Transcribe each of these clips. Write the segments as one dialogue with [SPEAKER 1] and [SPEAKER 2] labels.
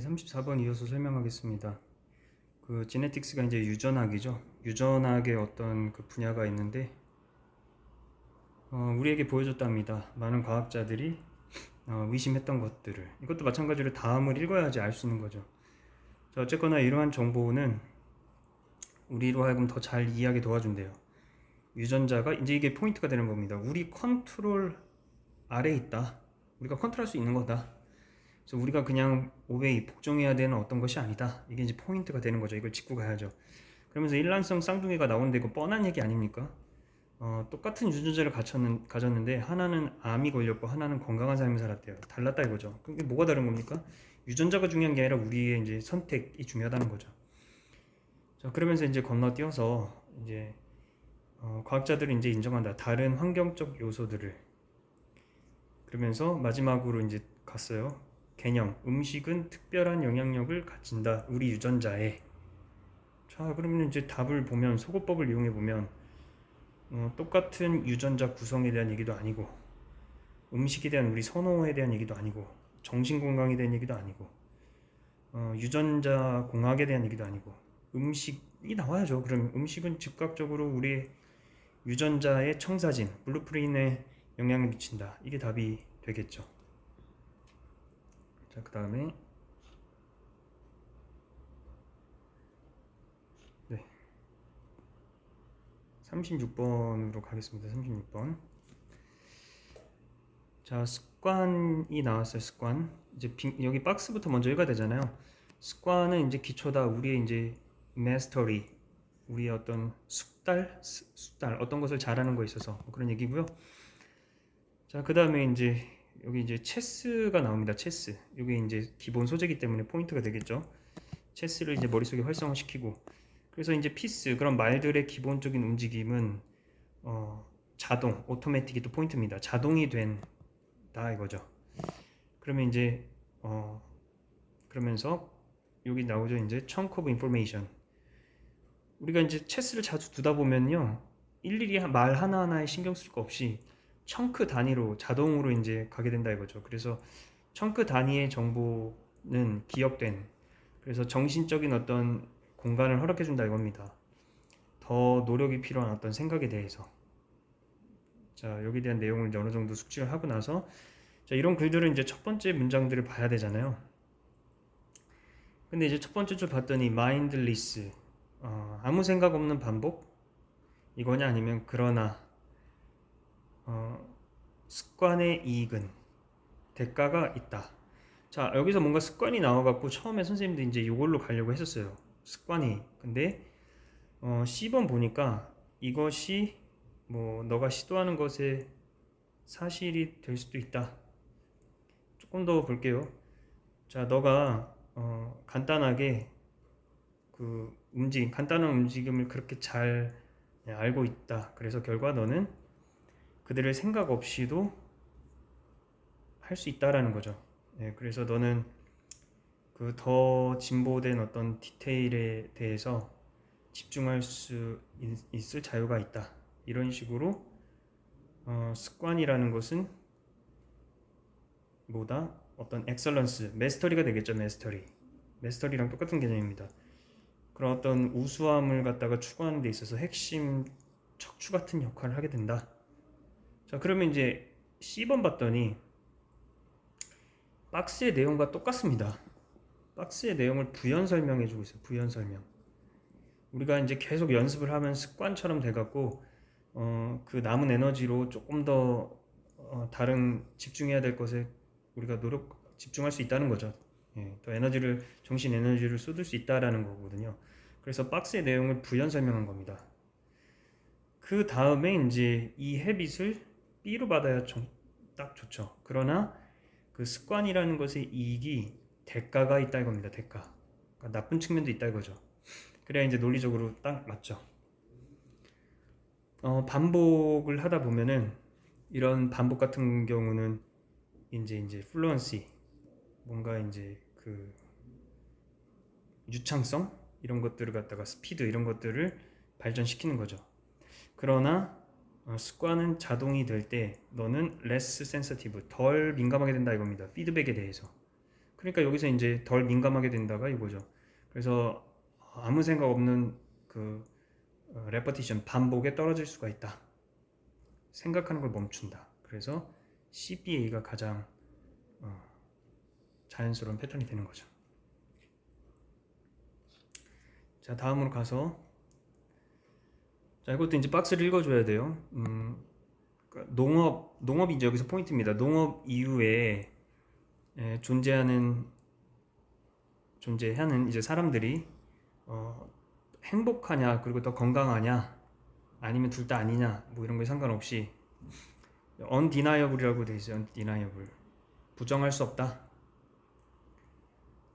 [SPEAKER 1] 34번 이어서 설명하겠습니다. 그 지네틱스가 이제 유전학이죠. 유전학의 어떤 그 분야가 있는데 어, 우리에게 보여줬답니다. 많은 과학자들이 어, 의심했던 것들을 이것도 마찬가지로 다음을 읽어야지 알 수 있는 거죠. 자, 어쨌거나 이러한 정보는 우리로 하여금 더 잘 이해하게 도와준대요. 유전자가 이제 이게 포인트가 되는 겁니다. 우리 컨트롤 아래 있다. 우리가 컨트롤할 수 있는 거다. 그래서 우리가 그냥 오베이 복종해야 되는 어떤 것이 아니다. 이게 이제 포인트가 되는 거죠. 이걸 짚고 가야죠. 그러면서 일란성 쌍둥이가 나오는데 이거 뻔한 얘기 아닙니까? 어, 똑같은 유전자를 가졌는, 가졌는데 하나는 암이 걸렸고 하나는 건강한 삶을 살았대요. 달랐다 이거죠. 그게 뭐가 다른 겁니까? 유전자가 중요한 게 아니라 우리의 이제 선택이 중요하다는 거죠. 자, 그러면서 이제 건너뛰어서 이제 어, 과학자들은 이제 인정한다. 다른 환경적 요소들을 그러면서 마지막으로 이제 갔어요. 개념 음식은 특별한 영향력을 가진다. 우리 유전자에 자 그러면 이제 답을 보면 소거법을 이용해 보면 어, 똑같은 유전자 구성에 대한 얘기도 아니고 음식에 대한 우리 선호에 대한 얘기도 아니고 정신 건강에 대한 얘기도 아니고 어, 유전자 공학에 대한 얘기도 아니고 음식이 나와야죠. 그럼 음식은 즉각적으로 우리 유전자의 청사진 블루프린에 영향을 미친다. 이게 답이 되겠죠. 자, 그 다음에 네. 36번으로 가겠습니다. 36번. 자, 습관이 나왔어요. 습관. 이제 빙- 여기 박스부터 먼저 읽어야 되잖아요. 습관은 이제 기초다. 우리의 이제 mastery, 우리의 어떤 숙달, 스- 숙달, 어떤 것을 잘하는 거에 있어서 뭐 그런 얘기고요. 자, 그 다음에 이제 여기 이제 체스가 나옵니다. 체스. 이게 이제 기본 소재이기 때문에 포인트가 되겠죠. 체스를 이제 머릿속에 활성화시키고 그래서 이제 피스 그런 말들의 기본적인 움직임은 어, 자동, 오토매틱이 또 포인트입니다. 자동이 된다 이거죠. 그러면 이제 어, 그러면서 여기 나오죠. 이제 chunk of information. 우리가 이제 체스를 자주 두다 보면요. 일일이 말 하나하나에 신경 쓸 거 없이 청크 단위로 자동으로 이제 가게 된다 이거죠. 그래서 청크 단위의 정보는 기억된 그래서 정신적인 어떤 공간을 허락해 준다 이겁니다. 더 노력이 필요한 어떤 생각에 대해서 자 여기에 대한 내용을 어느 정도 숙지를 하고 나서 자 이런 글들은 이제 첫 번째 문장들을 봐야 되잖아요. 근데 이제 첫 번째 줄 봤더니 mindless 어, 아무 생각 없는 반복 이거냐 아니면 그러나 어, 습관의 이익은 대가가 있다. 자, 여기서 뭔가 습관이 나와갖고 처음에 선생님도 이제 이걸로 가려고 했었어요. 습관이. 근데 어, C번 보니까 이것이 뭐 너가 시도하는 것에 사실이 될 수도 있다. 조금 더 볼게요. 자, 너가 어, 간단하게 그 움직임, 간단한 움직임을 그렇게 잘 예, 알고 있다. 그래서 결과 너는 그들을 생각 없이도 할 수 있다라는 거죠. 예, 그래서 너는 그 더 진보된 어떤 디테일에 대해서 집중할 수 있, 있을 자유가 있다. 이런 식으로 어, 습관이라는 것은 뭐다? 어떤 엑설런스, 메스터리가 되겠죠, 메스터리. 메스터리랑 똑같은 개념입니다. 그런 어떤 우수함을 갖다가 추구하는 데 있어서 핵심 척추 같은 역할을 하게 된다. 자, 그러면 이제 C번 봤더니 박스의 내용과 똑같습니다. 박스의 내용을 부연 설명해 주고 있어요. 부연 설명. 우리가 이제 계속 연습을 하면 습관처럼 돼갖고 어, 그 남은 에너지로 조금 더 어, 다른 집중해야 될 것에 우리가 노력 집중할 수 있다는 거죠. 예, 더 에너지를 정신 에너지를 쏟을 수 있다라는 거거든요. 그래서 박스의 내용을 부연 설명한 겁니다. 그 다음에 이제 이 헤빗을 B로 받아야 좀 딱 좋죠. 그러나 그 습관이라는 것의 이익이 대가가 있다 이겁니다. 대가. 그러니까 나쁜 측면도 있다 이거죠. 그래야 이제 논리적으로 딱 맞죠. 어, 반복을 하다 보면은 이런 반복 같은 경우는 이제 이제 플루언시 뭔가 이제 그 유창성 이런 것들을 갖다가 스피드 이런 것들을 발전시키는 거죠. 그러나 어, 습관은 자동이 될 때 너는 less sensitive 덜 민감하게 된다 이겁니다. 피드백에 대해서. 그러니까 여기서 이제 덜 민감하게 된다가 이거죠. 그래서 아무 생각 없는 그 어, 레퍼티션 반복에 떨어질 수가 있다. 생각하는 걸 멈춘다. 그래서 CBA가 가장 어, 자연스러운 패턴이 되는 거죠. 자 다음으로 가서 자 이것도 이제 박스를 읽어줘야 돼요. 음, 그러니까 농업 농업이 이제 여기서 포인트입니다. 농업 이후에 에, 존재하는 존재하는 이제 사람들이 어, 행복하냐 그리고 더 건강하냐 아니면 둘 다 아니냐 뭐 이런 거에 상관없이 undeniable이라고 돼 있어요. undeniable 부정할 수 없다.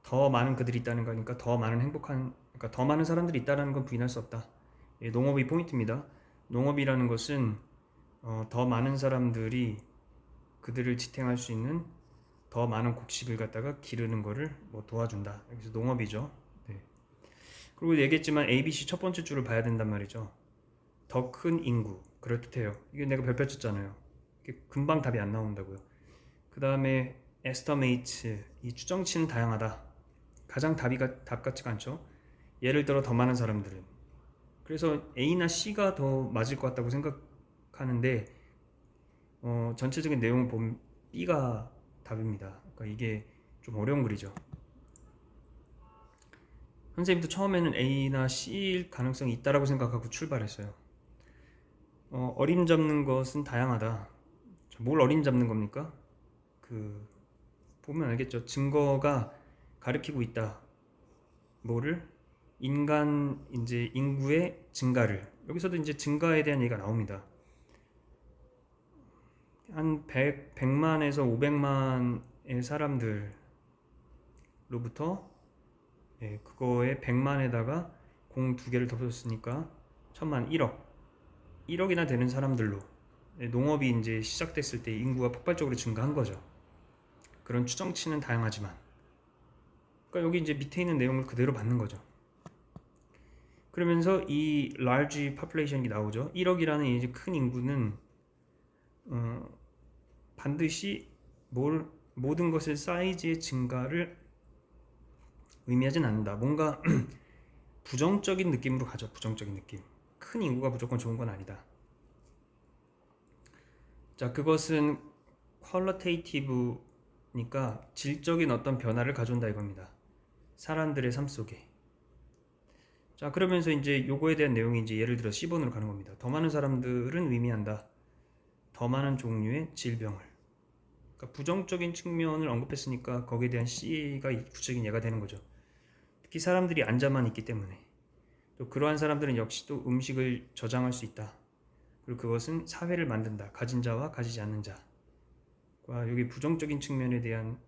[SPEAKER 1] 더 많은 그들이 있다는 거니까 더 많은 행복한 그러니까 더 많은 사람들이 있다는 건 부인할 수 없다. 예, 농업이 포인트입니다. 농업이라는 것은 어, 더 많은 사람들이 그들을 지탱할 수 있는 더 많은 곡식을 갖다가 기르는 거를 뭐 도와준다. 여기서 농업이죠. 네. 그리고 얘기했지만 ABC 첫 번째 줄을 봐야 된단 말이죠. 더 큰 인구. 그럴듯해요. 이게 내가 별표 쳤잖아요. 이게 금방 답이 안 나온다고요. 그 다음에 estimate. 이 추정치는 다양하다. 가장 답이 가- 답 같지가 않죠. 예를 들어 더 많은 사람들은. 그래서 A나 C가 더 맞을 것 같다고 생각하는데 어, 전체적인 내용을 보면 B가 답입니다. 그러니까 이게 좀 어려운 글이죠. 선생님도 처음에는 A나 C일 가능성이 있다라고 생각하고 출발했어요. 어, 어림 잡는 것은 다양하다. 자, 뭘 어림 잡는 겁니까? 그 보면 알겠죠. 증거가 가리키고 있다. 뭐를? 인간 이제 인구의 증가를 여기서도 이제 증가에 대한 얘기가 나옵니다. 한 100, 100만에서 500만의 사람들로부터 예, 그거에 100만에다가 공 두 개를 덮었으니까 천만 1억 1억이나 되는 사람들로 예, 농업이 이제 시작됐을 때 인구가 폭발적으로 증가한 거죠. 그런 추정치는 다양하지만 그러니까 여기 이제 밑에 있는 내용을 그대로 받는 거죠. 그러면서 이 large population이 나오죠. 1억이라는 이제 큰 인구는 어, 반드시 뭘 모든 것의 사이즈의 증가를 의미하진 않는다. 뭔가 부정적인 느낌으로 가죠. 부정적인 느낌. 큰 인구가 무조건 좋은 건 아니다. 자, 그것은 qualitative니까 질적인 어떤 변화를 가져온다 이겁니다. 사람들의 삶 속에. 자, 그러면서 이제 요거에 대한 내용이 이제 예를 들어 10번으로 가는 겁니다. 더 많은 사람들은 의미한다. 더 많은 종류의 질병을. 그러니까 부정적인 측면을 언급했으니까 거기에 대한 C가 이 구체적인 예가 되는 거죠. 특히 사람들이 앉아만 있기 때문에 또 그러한 사람들은 역시 또 음식을 저장할 수 있다. 그리고 그것은 사회를 만든다. 가진 자와 가지지 않는 자. 와, 여기 부정적인 측면에 대한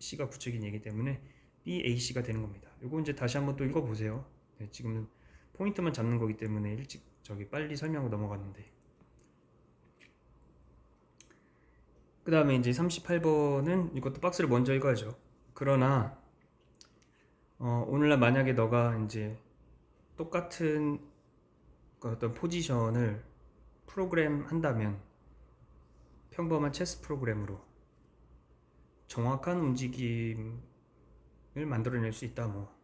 [SPEAKER 1] C가 구체적인 얘기 때문에 B, A, C가 되는 겁니다. 요거 이제 다시 한번 또 읽어보세요. 네, 지금 포인트만 잡는 거기 때문에 일찍 저기 빨리 설명하고 넘어갔는데. 그 다음에 이제 38번은 이것도 박스를 먼저 읽어야죠. 그러나 어, 오늘날 만약에 너가 이제 똑같은 그 어떤 포지션을 프로그램 한다면 평범한 체스 프로그램으로 정확한 움직임을 만들어낼 수 있다 뭐.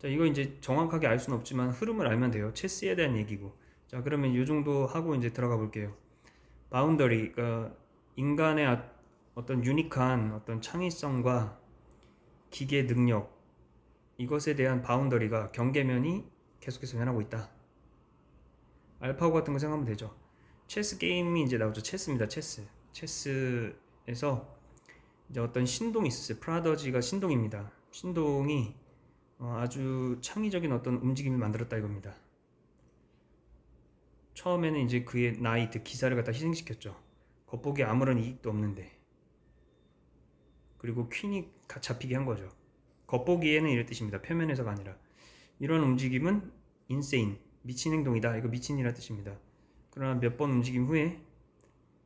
[SPEAKER 1] 자 이거 이제 정확하게 알 수는 없지만 흐름을 알면 돼요. 체스에 대한 얘기고. 자 그러면 이 정도 하고 이제 들어가 볼게요. 바운더리, 그러니까 인간의 아- 어떤 유니크한 어떤 창의성과 기계 능력 이것에 대한 바운더리가 경계면이 계속해서 변하고 있다. 알파고 같은 거 생각하면 되죠. 체스 게임이 이제 나오죠. 체스입니다. 체스. 체스에서 이제 어떤 신동이 있었어요. 프라더지가 신동입니다. 신동이 어, 아주 창의적인 어떤 움직임을 만들었다 이겁니다. 처음에는 이제 그의 나이트 기사를 갖다 희생시켰죠. 겉보기 아무런 이익도 없는데. 그리고 퀸이 가- 잡히게 한 거죠. 겉보기에는 이런 뜻입니다. 표면에서가 아니라. 이런 움직임은 인세인, 미친 행동이다. 이거 미친이라 뜻입니다. 그러나 몇 번 움직임 후에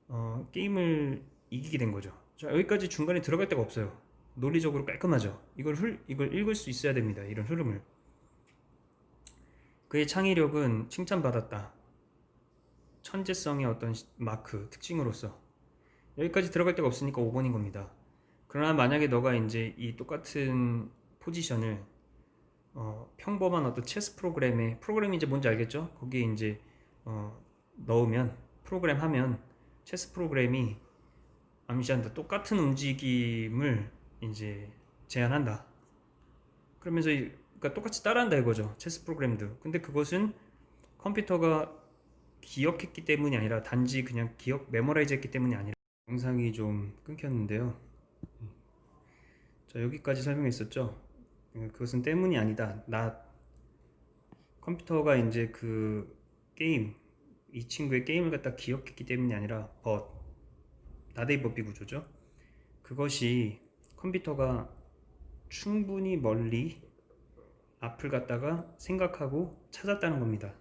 [SPEAKER 1] 어, 게임을 이기게 된 거죠. 자, 여기까지 중간에 들어갈 데가 없어요. 논리적으로 깔끔하죠. 이걸 흘, 이걸 읽을 수 있어야 됩니다. 이런 흐름을. 그의 창의력은 칭찬받았다. 천재성의 어떤 시- 마크, 특징으로서. 여기까지 들어갈 데가 없으니까 5번인 겁니다. 그러나 만약에 너가 이제 이 똑같은 포지션을 어, 평범한 어떤 체스 프로그램에 프로그램이 이제 뭔지 알겠죠? 거기에 이제 어, 넣으면 프로그램 하면 체스 프로그램이 암시한다. 똑같은 움직임을 이제 제한한다. 그러면서 이- 그러니까 똑같이 따라한다 이거죠. 체스 프로그램도. 근데 그것은 컴퓨터가 기억했기 때문이 아니라 단지 그냥 기억 메모라이즈 했기 때문이 아니라 영상이 좀 끊겼는데요. 자, 여기까지 설명했었죠. 음, 그것은 때문이 아니다. 나 컴퓨터가 이제 그 게임 이 친구의 게임을 갖다 기억했기 때문이 아니라 but 나데이 법비 구조죠. 그것이 컴퓨터가 충분히 멀리 앞을 갖다가 생각하고 찾았다는 겁니다.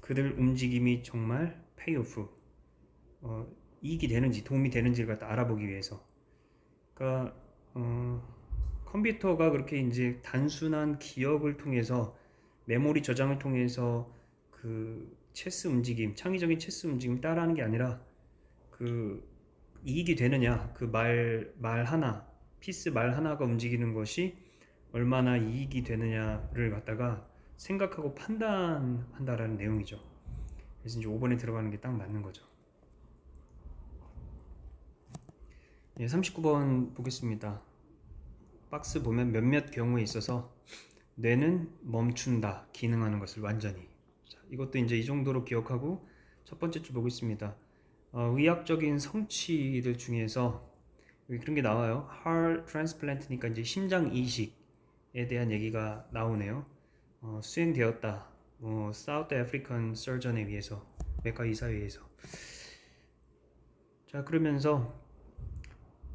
[SPEAKER 1] 그들 움직임이 정말 페이오프 어, 이익이 되는지 도움이 되는지를 갖다 알아보기 위해서 그러니까 어, 컴퓨터가 그렇게 이제 단순한 기억을 통해서 메모리 저장을 통해서 그 체스 움직임 창의적인 체스 움직임 따라하는 게 아니라 그 이익이 되느냐 그 말말 하나 피스 말 하나가 움직이는 것이 얼마나 이익이 되느냐를 갖다가 생각하고 판단한다라는 내용이죠. 그래서 이제 5번에 들어가는 게 딱 맞는 거죠. 예, 39번 보겠습니다. 박스 보면 몇몇 경우에 있어서 뇌는 멈춘다, 기능하는 것을 완전히. 자, 이것도 이제 이 정도로 기억하고 첫 번째 줄 보겠습니다. 어, 의학적인 성취들 중에서 여기 그런 게 나와요. heart transplant니까 이제 심장 이식에 대한 얘기가 나오네요. 어, 수행되었다. 뭐 사우트 아프리칸 서전에 의해서 외과 의사에 의해서. 자 그러면서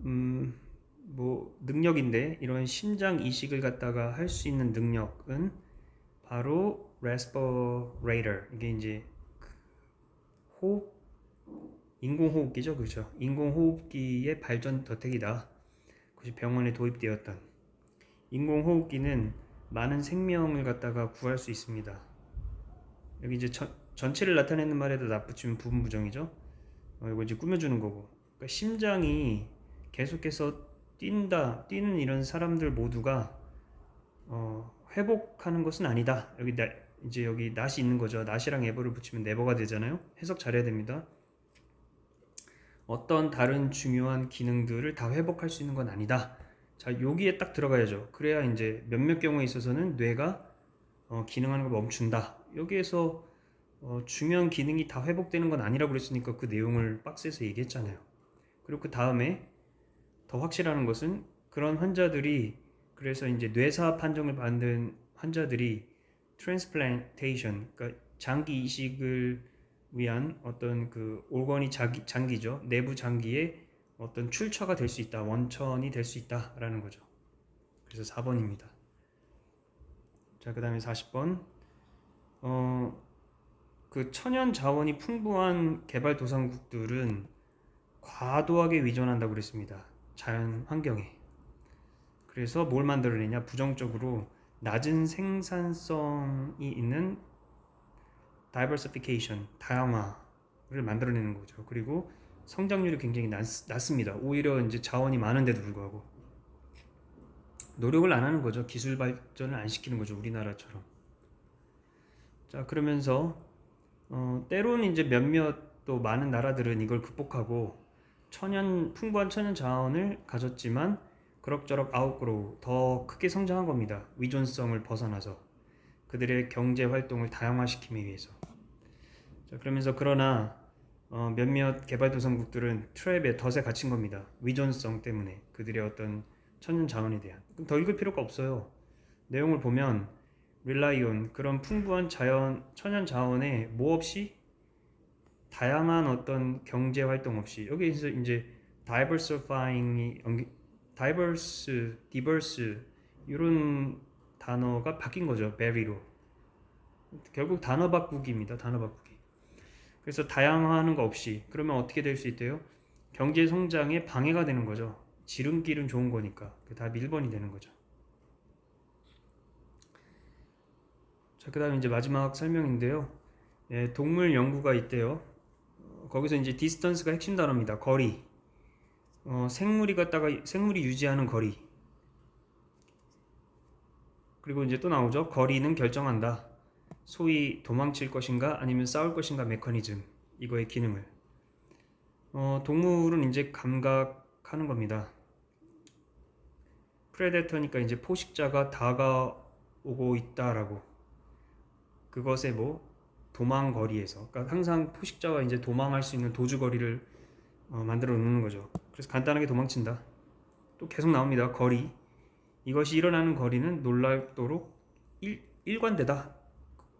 [SPEAKER 1] 음, 뭐 능력인데 이런 심장 이식을 갖다가 할 수 있는 능력은 바로 respirator 이게 이제 그 호흡 인공호흡기죠? 그죠. 인공호흡기의 발전 덕택이다. 그것이 병원에 도입되었던 인공호흡기는 많은 생명을 갖다가 구할 수 있습니다. 여기 이제 전, 전체를 나타내는 말에다 납붙이면 부분 부정이죠. 어, 이거 이제 꾸며주는 거고. 그러니까 심장이 계속해서 뛴다 뛰는 이런 사람들 모두가 어, 회복하는 것은 아니다. 여기 나, 이제 여기 낫이 있는 거죠. 낫이랑 에버를 붙이면 네버가 되잖아요. 해석 잘해야 됩니다 어떤 다른 중요한 기능들을 다 회복할 수 있는 건 아니다. 자 여기에 딱 들어가야죠. 그래야 이제 몇몇 경우에 있어서는 뇌가 어, 기능하는 걸 멈춘다. 여기에서 어, 중요한 기능이 다 회복되는 건 아니라고 그랬으니까 그 내용을 박스에서 얘기했잖아요. 그리고 그 다음에 더 확실한 것은 그런 환자들이 그래서 이제 뇌사 판정을 받는 환자들이 트랜스플란테이션 그러니까 장기 이식을 위한 어떤 그 올건이 장기, 장기죠 내부 장기에 어떤 출처가 될 수 있다 원천이 될 수 있다라는 거죠 그래서 4번입니다 자 그 다음에 40번 어, 그 천연 자원이 풍부한 개발 도상국들은 과도하게 의존한다고 그랬습니다. 자연 환경에. 그래서 뭘 만들어내냐? 부정적으로 낮은 생산성이 있는 diversification, 다양화를 만들어내는 거죠. 그리고 성장률이 굉장히 낮, 낮습니다. 오히려 이제 자원이 많은데도 불구하고 노력을 안 하는 거죠. 기술 발전을 안 시키는 거죠. 우리나라처럼. 자 그러면서 어, 때로는 이제 몇몇 또 많은 나라들은 이걸 극복하고 천연 풍부한 천연 자원을 가졌지만 그럭저럭 아웃그로우 더 크게 성장한 겁니다. 위존성을 벗어나서 그들의 경제 활동을 다양화시키기 위해서. 자 그러면서 그러나 어, 몇몇 개발도상국들은 트랩에 덫에 갇힌 겁니다. 위존성 때문에 그들의 어떤 천연 자원에 대한. 그럼 더 읽을 필요가 없어요. 내용을 보면 on 그런 풍부한 자연 천연 자원에 뭐 없이 다양한 어떤 경제 활동 없이 여기서 이제 diversifying이 diverse, diverse 이런 단어가 바뀐 거죠. very로 결국 단어 바꾸기입니다. 단어 바꾸기. 그래서 다양화하는 거 없이 그러면 어떻게 될 수 있대요? 경제 성장에 방해가 되는 거죠. 지름길은 좋은 거니까 그 답이 1번이 되는 거죠. 자, 그 다음에 이제 마지막 설명인데요. 예, 동물 연구가 있대요. 어, 거기서 이제 디스턴스가 핵심 단어입니다. 거리. 어, 생물이 갖다가 생물이 유지하는 거리 그리고 이제 또 나오죠. 거리는 결정한다. 소위 도망칠 것인가 아니면 싸울 것인가 메커니즘 이거의 기능을 어, 동물은 이제 감각하는 겁니다. 프레데터니까 이제 포식자가 다가오고 있다라고 그것의 뭐 도망 거리에서 그러니까 항상 포식자와 이제 도망할 수 있는 도주 거리를 어, 만들어 놓는 거죠. 그래서 간단하게 도망친다. 또 계속 나옵니다. 거리 이것이 일어나는 거리는 놀랍도록 일, 일관되다.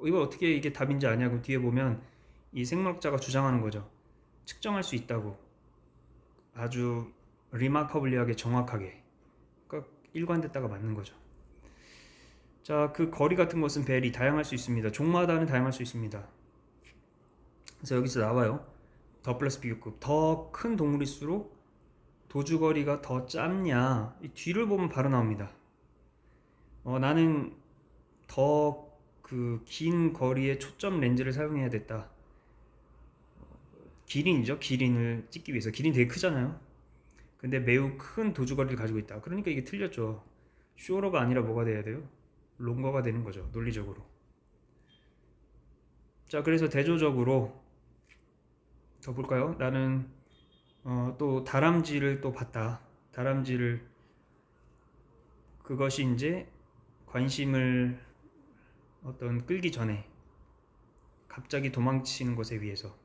[SPEAKER 1] 이거 어떻게 이게 답인지 아냐고 뒤에 보면 이 생물학자가 주장하는 거죠. 측정할 수 있다고 아주 리마커블리하게 정확하게 그러니까 일관됐다가 맞는 거죠. 자, 그 거리 같은 것은 벨이 다양할 수 있습니다. 종마다는 다양할 수 있습니다. 그래서 여기서 나와요. 더 플러스 비교급. 더 큰 동물일수록 도주거리가 더 짧냐. 이 뒤를 보면 바로 나옵니다. 어, 나는 더 그 긴 거리의 초점 렌즈를 사용해야 됐다. 기린이죠. 기린을 찍기 위해서. 기린 되게 크잖아요. 근데 매우 큰 도주거리를 가지고 있다. 그러니까 이게 틀렸죠. 쇼로가 아니라 뭐가 돼야 돼요? 롱거가 되는 거죠. 논리적으로. 자, 그래서 대조적으로 더 볼까요? 나는 어, 또 다람쥐를 또 봤다. 다람쥐를 그것이 이제 관심을 어떤 끌기 전에 갑자기 도망치는 것에 의해서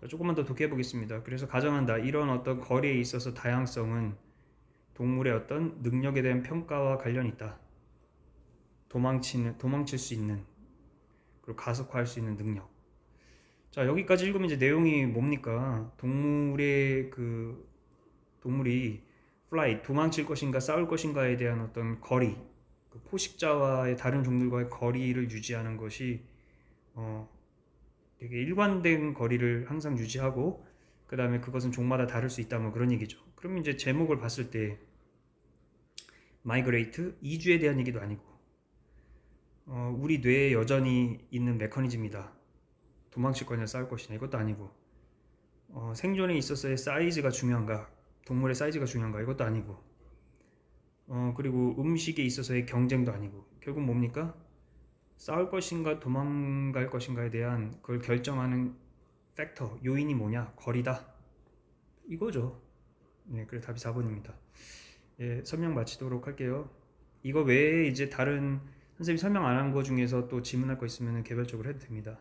[SPEAKER 1] 자, 조금만 더 독해 보겠습니다. 그래서 가정한다. 이런 어떤 거리에 있어서 다양성은 동물의 어떤 능력에 대한 평가와 관련이 있다. 도망치는 도망칠 수 있는 그리고 가속화할 수 있는 능력. 자 여기까지 읽으면 이제 내용이 뭡니까? 동물의 그 동물이 fly 도망칠 것인가 싸울 것인가에 대한 어떤 거리, 그 포식자와의 다른 종들과의 거리를 유지하는 것이 어 되게 일관된 거리를 항상 유지하고 그 다음에 그것은 종마다 다를 수 있다 뭐 그런 얘기죠. 그럼 이제 제목을 봤을 때 마이그레이트 이주에 대한 얘기도 아니고 어, 우리 뇌에 여전히 있는 메커니즘이다. 도망칠 거냐 싸울 것이냐 이것도 아니고 어, 생존에 있어서의 사이즈가 중요한가 동물의 사이즈가 중요한가 이것도 아니고 어, 그리고 음식에 있어서의 경쟁도 아니고 결국 뭡니까? 싸울 것인가 도망갈 것인가에 대한 그걸 결정하는 팩터 요인이 뭐냐? 거리다. 이거죠. 네 그래 답이 4번입니다. 예 설명 마치도록 할게요. 이거 외에 이제 다른 선생님이 설명 안 한 거 중에서 또 질문할 거 있으면 개별적으로 해도 됩니다